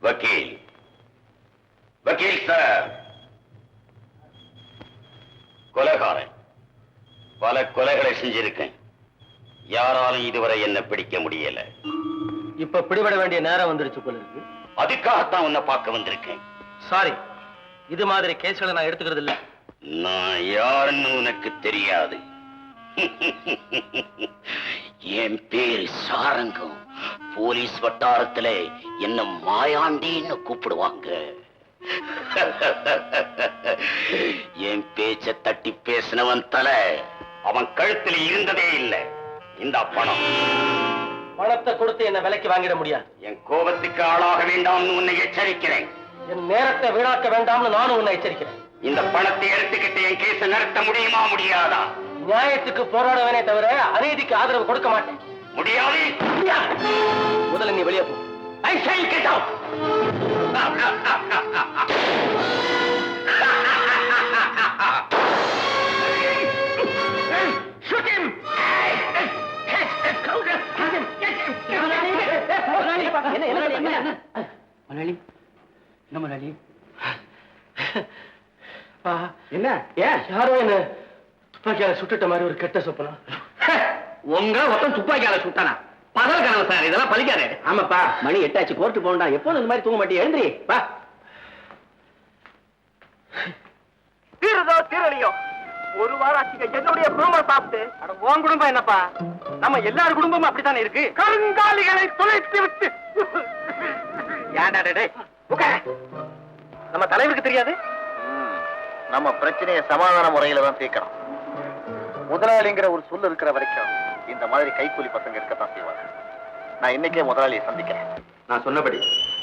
வக்கீல். வக்கீல் சார். கொலைகாரன். பல கொலைகளை செஞ்சிருக்கேன். யாராலும் இதுவரை என்ன பிடிக்க முடியல. இப்ப பிடிபட வேண்டிய நேரம் வந்துருச்சு போல இருக்கு. அதுக்காகத்தான் உன்னை பார்க்க வந்திருக்கேன். சாரி இது மாதிரி கேஸ்களை நான் எடுத்துக்கிறது இல்ல. நான் யாருன்னு உனக்கு தெரியாது. என் பேரு சாரங்கம். போலீஸ் வட்டாரத்துல என்ன மாயாண்டின்னு கூப்பிடுவாங்க. என் பேச்ச தட்டி பேசினவன் தலை அவன் கழுத்துல இருந்ததே இல்லை. இந்த பணம். பணத்தை கொடுத்து என்ன விலைக்கு வாங்கிட முடியாது. என் கோபத்துக்கு ஆளாக வேண்டாம்னு உன்னை எச்சரிக்கிறேன். என் நேரத்தை வீணாக்க வேண்டாம்னு நானும் உன்னை எச்சரிக்கிறேன். இந்த பணத்தை எடுத்துக்கிட்டு என் கேஸ நடத்த முடியுமா முடியாதா? நியாயத்துக்கு போராடுவேனே தவிர அநீதிக்கு ஆதரவு கொடுக்க மாட்டேன். முடியாது. முதல்ல நீ வெளியே போ! Shoot him! என்ன என்ன என்ன மலையாளி என்ன மலையாளி என்ன? ஏன் யாரோ என்ன துப்பாக்கியால சுட்டுட்ட மாதிரி ஒரு கெட்ட சொப்பனம். உங்க மொத்தம் துப்பாக்கியால சுட்டானா? பகல் கனவு சார் இதெல்லாம் பலிக்காது ஆமாப்பா மணி எட்டாச்சு கோர்ட்டு போகண்டா எப்போதும் இந்த மாதிரி தூங்க மாட்டே எழுந்திரி வா. தீருதோ தீரலையோ ஒரு வாரம் ஆச்சுங்க என்னுடைய குடும்பம் சாப்பிட்டு அட உன் குடும்பம் என்னப்பா? நம்ம எல்லார் குடும்பமும் அப்படித்தானே இருக்கு? கருங்காலிகளை துளைத்து விட்டு. ஏன்டா உட்காரு. நம்ம தலைவருக்கு தெரியாது? நம்ம பிரச்சனையை சமாதான முறையில தான் தீர்க்கணும். முதலாளிங்கிற ஒரு சொல் இருக்கிற வரைக்கும் இந்த மாதிரி கைக்கூலி பசங்க இருக்கத்தான் செய்வாங்க. நான் இன்னைக்கே முதலாளியை சந்திக்கிறேன். நான் சொன்னபடி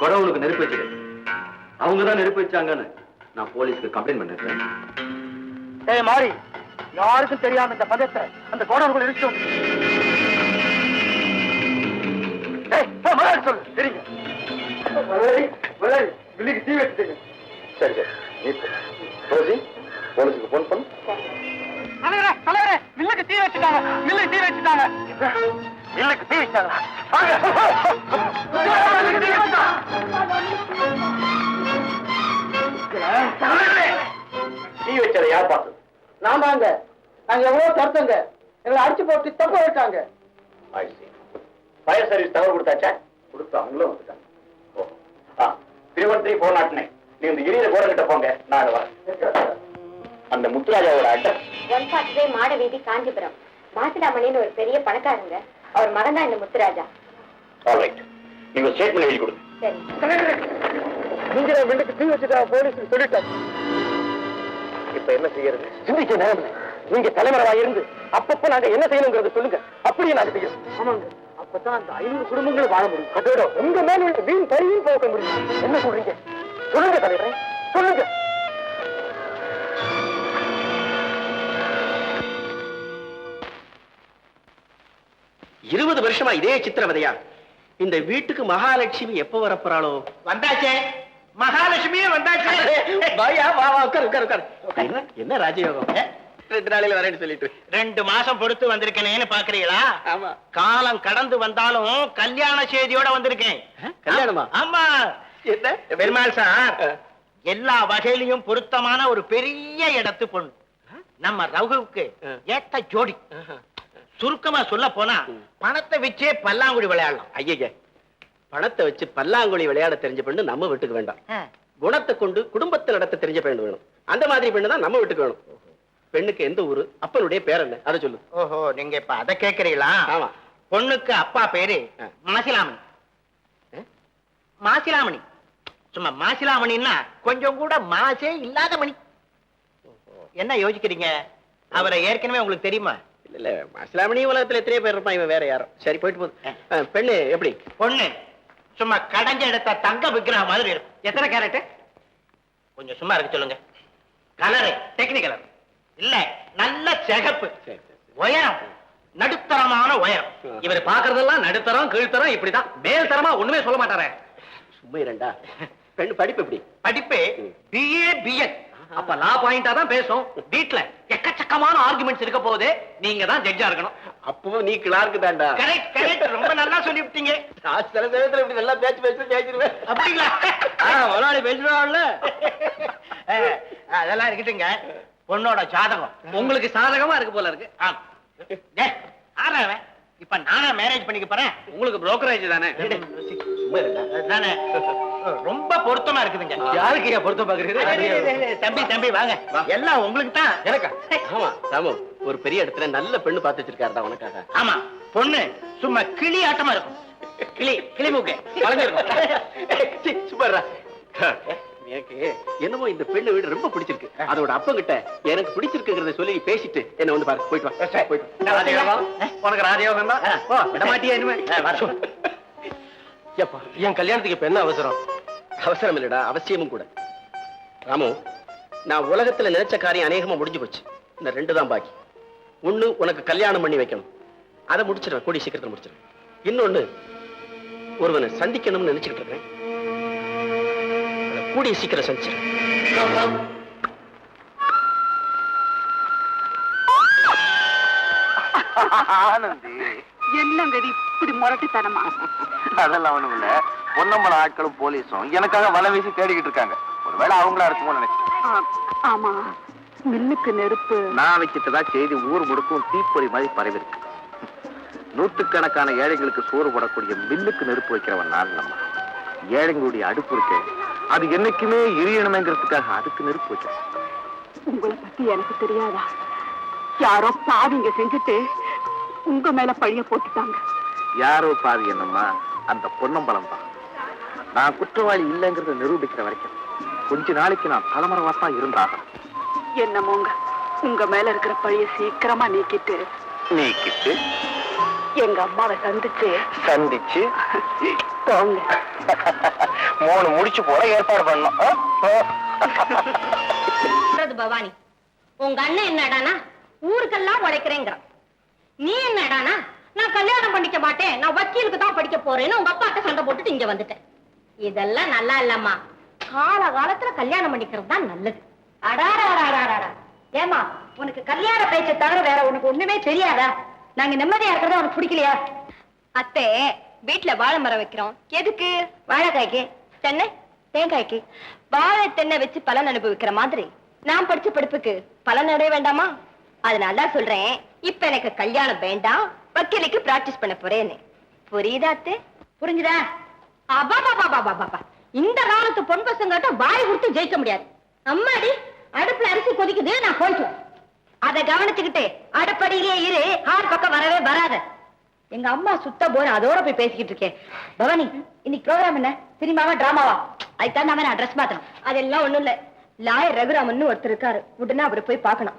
குடவுனுக்கு நெருப்பு வச்சுடு. அவங்க தான் நெருப்பு வச்சாங்கன்னு நான் போலீஸ்க்கு கம்ப்ளைண்ட் பண்ணிருக்கேன். ஏய் மாறி யாருக்கும் தெரியாம இந்த பந்தத்தை அந்த கோடவுக்குள்ள இருக்கு சொல்லு சரிங்க. வில்லிக்கு தீ வச்சுட்டீங்க சரி சரி நீ போ. ரோசி போலீஸுக்கு போன் பண்ணு. தலைவரே தலைவரே மில்லுக்கு தீ வச்சுட்டாங்க மில்லுக்கு தீ வச்சுட்டாங்க. இல்லைக்கு தீ வச்சாங்களா மில்லுக்கு தீ வச்சதை யார் பார்த்தது? நான் தாங்க. நாங்க எவ்வளவு தடுத்தங்க எங்களை அடிச்சு போட்டு தப்ப விட்டாங்க. ஃபயர் சர்வீஸ் தகவல் கொடுத்தாச்சா? கொடுத்து அவங்களும் வந்துட்டாங்க. ஓ. ஆ திருவண்ணி போன் ஆட்டினேன் நீ இந்த எரியிற கோட கிட்ட போங்க. நான் வரேன். அந்த முத்துராஜாவோட அட்ரஸ் ஒன் ஃபார்ட்டி ஃபைவ் மாட வீதி காஞ்சிபுரம். மாசிலாமணின்னு ஒரு பெரிய பணக்காரங்க. அவர் மகன் தான் இந்த முத்துராஜா. ஆல்ரைட் நீங்க ஸ்டேட்மெண்ட் எழுதி கொடுங்க. சரி. நீங்க வீட்டுக்கு தீ வச்சுட்டா போலீஸ் சொல்லிட்டாங்க இப்ப என்ன செய்யறது? சிந்திக்க நேரம் நீங்க தலைமறைவா இருந்து அப்பப்ப நாங்க என்ன செய்யணுங்கிறத சொல்லுங்க. அப்படியே நாங்க செய்யறோம். ஆமாங்க. அப்பதான் அந்த ஐநூறு குடும்பங்கள் வாழ முடியும். அதோட உங்க மேல உள்ள வீண் பழியும் போக்க முடியும். என்ன சொல்றீங்க? சொல்லுங்க தலைவரே. சொல்லுங்க. இருபது வருஷமா இதே சித்திரவதையா? இந்த வீட்டுக்கு மகாலட்சுமி எப்ப வரப்போறாளோ? வந்தாச்சே. மகாலட்சுமியே வந்தாச்சே. பாயா வா வா உட்காரு உட்காரு உட்காரு. என்ன ராஜயோகம்? ரெண்டு நாளையில வரேன்னு சொல்லிட்டு. ரெண்டு மாசம் பொறுத்து வந்திருக்கேனேன்னு பாக்குறீங்களா? ஆமா. காலம் கடந்து வந்தாலும் கல்யாண செய்தியோட வந்திருக்கேன். கல்யாணமா? ஆமா. என்ன? பெருமாள் சார் எல்லா வகையிலையும் பொருத்தமான ஒரு பெரிய இடத்து பொண்ணு. நம்ம ரகுவுக்கு. ஏத்த ஜோடி. சுருக்கமா சொல்ல போனா பணத்தை வச்சே பல்லாங்குடி விளையாடலாம். ஐயய்ய பணத்தை வச்சு பல்லாங்குழி விளையாட தெரிஞ்ச பெண்ணு நம்ம வீட்டுக்கு வேண்டாம். குணத்தை கொண்டு குடும்பத்தை நடத்த தெரிஞ்ச பெண்ணு வேணும். அந்த மாதிரி பெண்ணு தான் நம்ம வீட்டுக்கு வேணும். பெண்ணுக்கு எந்த ஊரு அப்பனுடைய பேர் என்ன? அதை சொல்லு. ஓஹோ நீங்க இப்ப அத கேக்குறீங்களா? ஆமா. பொண்ணுக்கு அப்பா பேரு. மாசிலாமணி? மாசிலாமணி. சும்மா மாசிலாமணின்னா கொஞ்சம் கூட மாசே இல்லாத மணி. என்ன யோசிக்கிறீங்க? அவரை ஏற்கனவே உங்களுக்கு தெரியுமா? இல்ல அஸ்லாமணி உலகத்துல எத்தனையோ பேர் இருப்பான் இவன் வேற யாரும். சரி போயிட்டு போகுது. பெண்ணு எப்படி? பொண்ணு. சும்மா கடைஞ்ச எடுத்த தங்க விக்கிரகம் மாதிரி இருக்கும். எத்தனை கேரட் கொஞ்சம் சும்மா இருக்க சொல்லுங்க. கலரு டெக்னிக்கலர் இல்ல நல்ல சிகப்பு. உயரம். நடுத்தரமான உயரம். இவர் பாக்குறதெல்லாம் நடுத்தரம் கீழ்த்தரம் இப்படிதான். மேல் தரமா ஒண்ணுமே சொல்ல மாட்டாரே. சும்மா இரண்டா பெண்ணு படிப்பு எப்படி? படிப்பு பிஏ பிஎட் அப்ப லா பாயிண்டா தான் பேசும். வீட்ல எக்கச்சக்கமான ஆர்குமெண்ட்ஸ் இருக்க போகுது. நீங்க தான் ஜட்ஜா இருக்கணும். அப்பவும் நீ கிளார்க்கு தான்டா. கரெக்ட் கரெக்ட் ரொம்ப நல்லா சொல்லிவிட்டீங்க. நான் சில நேரத்துல இப்படி நல்லா பேச்சு பேச்சு பேசிடுவேன். அப்படிங்களா? முதலாளி அஹ், அதெல்லாம் இருக்கட்டுங்க பொண்ணோட ஜாதகம். உங்களுக்கு சாதகமா இருக்கு போல இருக்கு. ஆ. டேய், ஆறா அவன்? இப்ப நானா மேரேஜ் பண்ணிக்க போறேன். உங்களுக்கு புரோக்கரேஜ் தானே? சும்மா ரொம்ப பொருத்தமா இருக்குதுங்க. யாருக்கு பொருத்தம் பாக்குறீங்க? தம்பி தம்பி வாங்க. எல்லாம் உங்களுக்கு தான். எனக்கா? ஆமா ராமு ஒரு பெரிய இடத்துல நல்ல பெண்ணு பார்த்து வச்சிருக்காருடா உனக்காக. ஆமா பொண்ணு சும்மா கிளி ஆட்டமா இருக்கும். கிளி கிளி மூக்கு. எனக்கு என்னமோ இந்த பெண்ணு வீடு ரொம்ப பிடிச்சிருக்கு. அதோட அப்பன் கிட்ட எனக்கு பிடிச்சிருக்குங்கிறத சொல்லி பேசிட்டு என்ன வந்து பாரு போயிட்டு வா போயிட்டு? உனக்கு ராஜயோகம் தான் விட மாட்டியா இனிமே? ஏப்பா என் கல்யாணத்துக்கு இப்ப என்ன அவசரம்? அவசரம் இல்லடா அவசியமும் கூட. ராமு நான் உலகத்துல நினைச்ச காரியம் அநேகமா முடிஞ்சு போச்சு. இந்த ரெண்டு தான் பாக்கி. ஒண்ணு உனக்கு கல்யாணம் பண்ணி வைக்கணும். அதை முடிச்சிடுறேன் கூடிய சீக்கிரத்துல முடிச்சிடுறேன் இன்னொன்னு ஒருவனை சந்திக்கணும்னு நினைச்சுக்கிட்டு இருக்கேன் அதை கூடிய சீக்கிரம் சந்திச்சிடுறேன் ஆனந்தி. என்னங்க இது இப்படி முரட்டுத்தனமா? அதெல்லாம் ஒண்ணும் இல்ல. பொன்னம்பல ஆட்களும் போலீஸும் எனக்காக வலை வீசி தேடிக்கிட்டு இருக்காங்க. ஒருவேளை அவங்களா இருக்குமோ நினைச்சேன் ஆமா. மில்லுக்கு நெருப்பு. நான் வைக்கிட்டதா செய்தி ஊர் முடுக்கும் தீப்பொறி மாதிரி பரவி இருக்கு நூற்றுக்கணக்கான ஏழைகளுக்கு சோறு போடக்கூடிய மில்லுக்கு நெருப்பு வைக்கிறவன் நான் நம்ம ஏழைங்களுடைய அடுப்பு இருக்கு. அது என்னைக்குமே எரியணுமேங்கிறதுக்காக அதுக்கு நெருப்பு வைக்கிறேன். உங்களை பத்தி எனக்கு தெரியாதா? யாரோ பாவிங்க செஞ்சுட்டு உங்க மேல பழிய போட்டுட்டாங்க. யாரோ பாவி என்னம்மா அந்த பொன்னம்பலம் தான் நான் குற்றவாளி இல்லைங்கிறத நிரூபிக்கிற வரைக்கும் கொஞ்ச நாளைக்கு நான் தலைமறைவா தான் இருந்தாக என்னமோங்க உங்க மேல இருக்கிற பழிய சீக்கிரமா நீக்கிட்டு. நீக்கிட்டு? எங்க அம்மாவை சந்திச்சு. சந்திச்சு? போங்க. மூணு முடிச்சு போட ஏற்பாடு பண்ணோம் பவானி? உங்க அண்ணன் என்னடானா? ஊருக்கெல்லாம் உழைக்கிறேங்கிறான். நீ என்னடானா? நான் கல்யாணம் பண்ணிக்க மாட்டேன். நான் வக்கீலுக்கு தான் படிக்க போறேன்னு உங்க அப்பாட்ட சண்டை போட்டுட்டு இங்க வந்துட்டேன். இதெல்லாம் நல்லா இல்லம்மா. கால காலத்துல கல்யாணம் பண்ணிக்கிறது தான் நல்லது. அடாடாடாடாடா ஏமா உனக்கு கல்யாண பேச்சை தவிர வேற உனக்கு ஒண்ணுமே தெரியாதா? நாங்க நிம்மதியா இருக்கிறதா உனக்கு பிடிக்கலையா? அத்தை வீட்டுல வாழை மரம் வைக்கிறோம். எதுக்கு? வாழைக்காய்க்கு. தென்னை? தேங்காய்க்கு. வாழை தென்னை வச்சு பலன் அனுபவிக்கிற மாதிரி. நான் படிச்ச படிப்புக்கு பலன் அடைய வேண்டாமா? அதனால தான் சொல்றேன். இப்ப எனக்கு கல்யாணம் வேண்டாம். வக்கீலுக்கு பிராக்டிஸ் பண்ண போறேன்னு. புரியுதா அத்தை? புரிஞ்சுதா? அபாபாபாபாபாபா. இந்த காலத்து பொன் பசங்கிட்ட வாய் கொடுத்து ஜெயிக்க முடியாது. அம்மாடி அடுப்புல அரிசி கொதிக்குது நான் போயிட்டு அதை கவனிச்சுக்கிட்டு அடுப்படியிலே இரு ஆறு பக்கம் வரவே வராத. எங்க அம்மா சுத்த போற அதோட போய் பேசிக்கிட்டு இருக்கேன். பவானி இன்னைக்கு ப்ரோக்ராம் என்ன? சினிமாவா டிராமாவா அதுக்கு நாம நான் ட்ரெஸ் மாத்தணும். அதெல்லாம் ஒண்ணும் இல்ல. லாயர் ரகுராமன் ஒருத்தர் இருக்காரு. உடனே அவரை போய் பார்க்கணும்.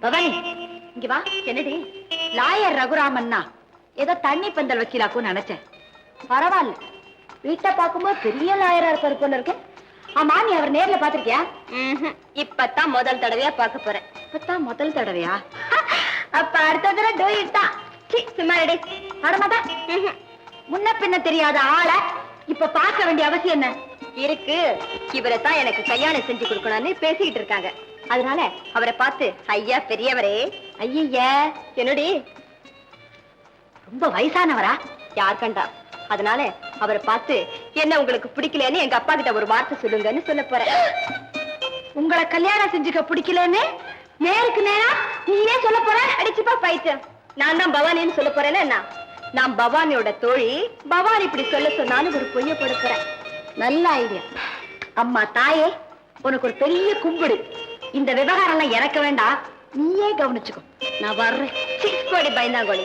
பவானி இங்க வா. என்னடி? லாயர் ரகுராமன்னா ஏதோ தண்ணி பந்தல் வக்கீலாக்கும் நினைச்சேன். பரவாயில்ல. வீட்டை பார்க்கும்போது பெரிய லாயரா இருப்பாரு போல இருக்கு. ஆமா நீ அவர் நேர்ல பாத்திருக்கியா இப்பதான் முதல் தடவையா பார்க்க போறேன். இப்பதான் முதல் தடவையா? அப்ப அடுத்த தடவை டோயிட் தான். சும்மா ரெடி வரமாட்டா முன்ன பின்ன தெரியாத ஆளை இப்ப பார்க்க வேண்டிய அவசியம் என்ன? இருக்கு. இவரை தான் எனக்கு கல்யாணம் செஞ்சு கொடுக்கணும்னு பேசிக்கிட்டு இருக்காங்க. அதனால அவரை பார்த்து ஐயா பெரியவரே ஐயா என்னடி? ரொம்ப வயசானவரா? யார் கண்டா? அதனால அவரை பார்த்து என்ன உங்களுக்கு பிடிக்கலன்னு எங்க அப்பா கிட்ட ஒரு வார்த்தை சொல்லுங்கன்னு சொல்ல போறேன். உங்களை கல்யாணம் செஞ்சுக்க பிடிக்கலன்னு நேருக்கு நேரா நீயே சொல்ல போற? அடிச்சுப்பா பைத்தியம். நான் தான் பவானின்னு சொல்ல போறேன்னா என்ன? நான் பவானியோட தோழி. பவானி இப்படி சொல்ல சொன்னாலும் ஒரு பொய்ய கொடுக்குறேன் நல்ல ஐடியா அம்மா தாயே உனக்கு ஒரு பெரிய கும்பிடு. இந்த விவகாரம் எல்லாம் இறக்க வேண்டாம். நீயே கவனிச்சுக்கோ. நான் வர்றேன். சிக்ஸ் கோடி பயந்தாங்கோடி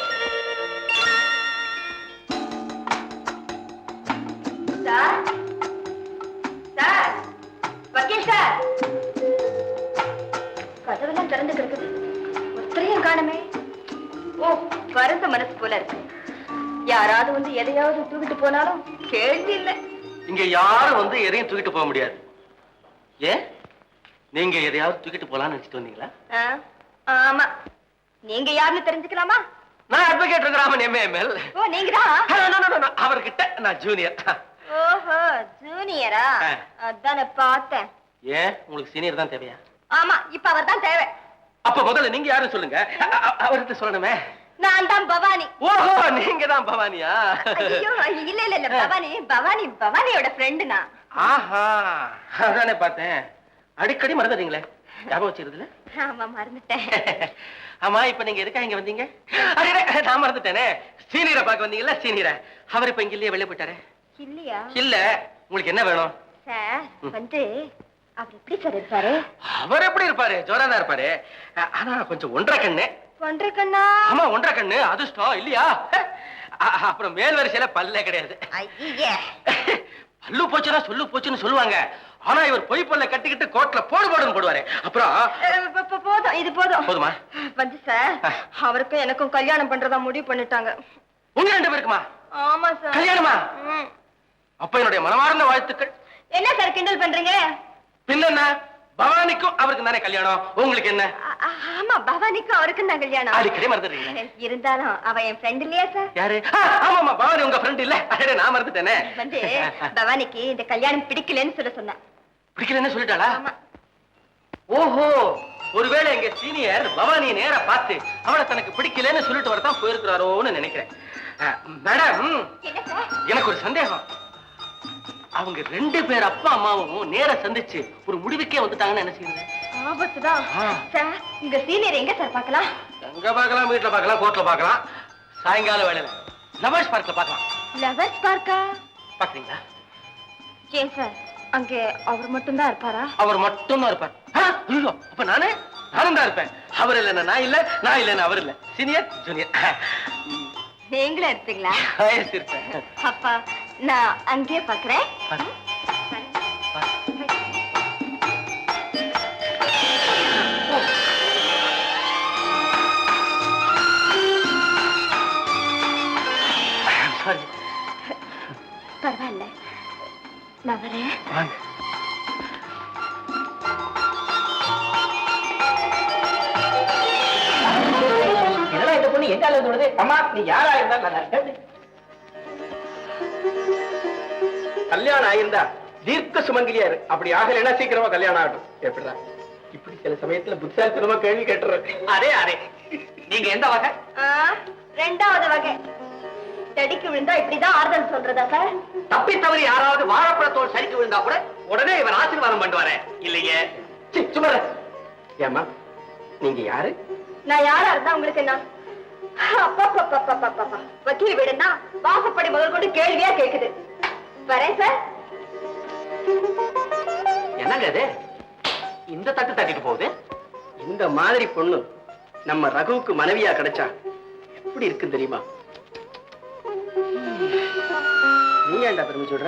சார்? சார்? வக்கீல் சார்? கதவெல்லாம் திறந்து கிடக்குது. ஒருத்தரையும் காணுமே. ஓ வருந்த மனசு போல இருக்கு. யாராவது வந்து எதையாவது தூக்கிட்டு போனாலும் கேள்வி இல்ல. இங்க யாரும் வந்து எதையும் தூக்கிட்டு போக முடியாது. ஏன்? நீங்க எதையாவது தூக்கிட்டு போலாம்னு நினைச்சிட்டு வந்தீங்களா? ஆமா. நீங்க யாருன்னு தெரிஞ்சுக்கலாமா? நான் அட்வொகேட் ராமன் எம்ஏஎம்எல் ஓ நீங்கதான் அவர்கிட்ட நான் ஜூனியர் ஓஹோ ஜூனியரா. அதானே பார்த்தேன். ஏன்? உங்களுக்கு சீனியர் தான் தேவையா? ஆமா இப்ப அவர் தான் தேவை. அப்ப முதல்ல நீங்க யாரும் சொல்லுங்க. அவர்கிட்ட சொல்லணுமே. நான் தான் பவானி. ஓஹோ நீங்க தான் பவானியா? ஐயோ இல்ல இல்ல இல்ல பவானி பவானி பவானியோட ஃப்ரெண்டு நான் ஆஹா அதானே பார்த்தேன். அடிக்கடி மறந்துட்டீங்களே ஞாபகம் வச்சிருதுல ஆமா மறந்துட்டேன். ஆமா இப்ப நீங்க எதுக்காக இங்க வந்தீங்க? அடடே, நான் மறந்துட்டேனே. சீனியரை பார்க்க வந்தீங்கல்ல சீனியரை. அவர் இப்ப இங்க இல்லையே வெளியே போயிட்டாரு? இல்லையா? இல்ல. உங்களுக்கு என்ன வேணும்? சார் வந்து அவர் எப்படி சார் இருப்பாரு? அவர் எப்படி இருப்பாரு? ஆனா கொஞ்சம் ஒன்றரை கண்ணு. ஒன்றரை கண்ணா? ஆமா ஒன்றரை கண்ணு. அதிர்ஷ்டம் இல்லையா? அப்புறம் மேல் வரிசையில பல்லே கிடையாது. பல்லு போச்சுன்னா சொல்லு போச்சுன்னு சொல்லுவாங்க. ஆனா இவர் பொய் பல்ல கட்டிக்கிட்டு கோட்ல போடு போடுன்னு போடுவாரு. அப்புறம் போதும் இது போதும். போதுமா? வந்து சார் அவருக்கும் எனக்கும் கல்யாணம் பண்றதா முடிவு பண்ணிட்டாங்க. உங்க ரெண்டு பேருக்குமா? ஆமா சார். கல்யாணமா. அப்ப என்னுடைய மனமார்ந்த வாழ்த்துக்கள். என்ன சார் கிண்டல் பண்றீங்க? பின்ன பவானிக்கும் அவருக்கு தானே கல்யாணம். உங்களுக்கு என்ன? ஆமா பவானிக்கும் அவருக்கும் தான் கல்யாணம். அடிக்கடி மறந்துடுறீங்க. இருந்தாலும் அவ என் ஃப்ரெண்ட் இல்லையா சார்? யாரு? ஆமா ஆமா பவானி உங்க ஃப்ரெண்ட் இல்ல. நான் மறந்துட்டேனே. வந்து பவானிக்கு இந்த கல்யாணம் பிடிக்கலன்னு சொல்ல சொன்னேன். பிடிக்கலன்னு சொல்லிட்டாளா? ஓஹோ ஒருவேளை எங்க சீனியர் பவானியை நேரா பார்த்து அவளை தனக்கு பிடிக்கலன்னு சொல்லிட்டு வரதான் போயிருக்கிறாரோன்னு நினைக்கிறேன். மேடம் எனக்கு ஒரு சந்தேகம். அவங்க ரெண்டு பேர் அப்பா அம்மாவும் நேரா சந்திச்சு ஒரு முடிவுக்கே வந்துட்டாங்கன்னு என்ன செய்யுங்க ஆபத்து தான் ஆ. சார் உங்க சீனியர் எங்க சார் பார்க்கலாம்? எங்க பார்க்கலாம் வீட்டுல பார்க்கலாம் கோர்ட்ல பார்க்கலாம். சாயங்கால வேலையில லவர்ஸ் பார்க்ல பார்க்கலாம். லவர்ஸ் பார்க்கா? பாக்குறீங்களா ஏன் சார்? அங்கே அவர் மட்டும் தான் இருப்பாரா? அவர் மட்டும் தான் இருப்பார் ஐயோ, அப்ப நானே? நானும் தான் இருப்பேன். அவர் இல்லைன்னா நான் இல்ல நான் இல்லைன்னா அவர் இல்ல. சீனியர் ஜூனியர் நீங்களும் இருப்பீங்களா? இருப்பேன். அப்பா நான் அங்கேயே பாக்குறேன் நான் வரேன் வாங்க. இதெல்லாம் இந்த பொண்ணு? எங்க அளவு விடுது அம்மா நீ யாரா இருந்தா நல்லா இருக்க கல்யாணம் ஆயிருந்தா தீர்க்க சுமங்கலியாரு அப்படி ஆகலைன்னா சீக்கிரமா கல்யாணம் ஆகட்டும். எப்படிதான் இப்படி சில சமயத்துல புத்தாலித்தனமா கேள்வி கேட்டுறேன். அதே அதே நீங்க எந்த வகை? ஆ, ரெண்டாவது வகை. தடிக்கு விழுந்தா இப்படிதான் ஆறுதல் சொல்றதா சார்? தப்பி தவறி யாராவது வாழைப்பழத்தோல் சரிக்கு விழுந்தா கூட உடனே இவர் ஆசீர்வாதம் பண்ணுவாரே. இல்லையே? சும்மா. ஏம்மா நீங்க யாரு? நான் யாரா இருந்தா உங்களுக்கு என்ன. வக்கீல் வீடுன்னா வாசப்படி முதல் கொண்டு கேள்வியா கேக்குது. வரேன் சார். என்னங்க இது? இந்த தட்டு தட்டிட்டு போகுது? இந்த மாதிரி பொண்ணு நம்ம ரகுவுக்கு மனைவியா கிடைச்சா எப்படி இருக்கு தெரியுமா? நீ ஏன்டா பெருமை சொல்ற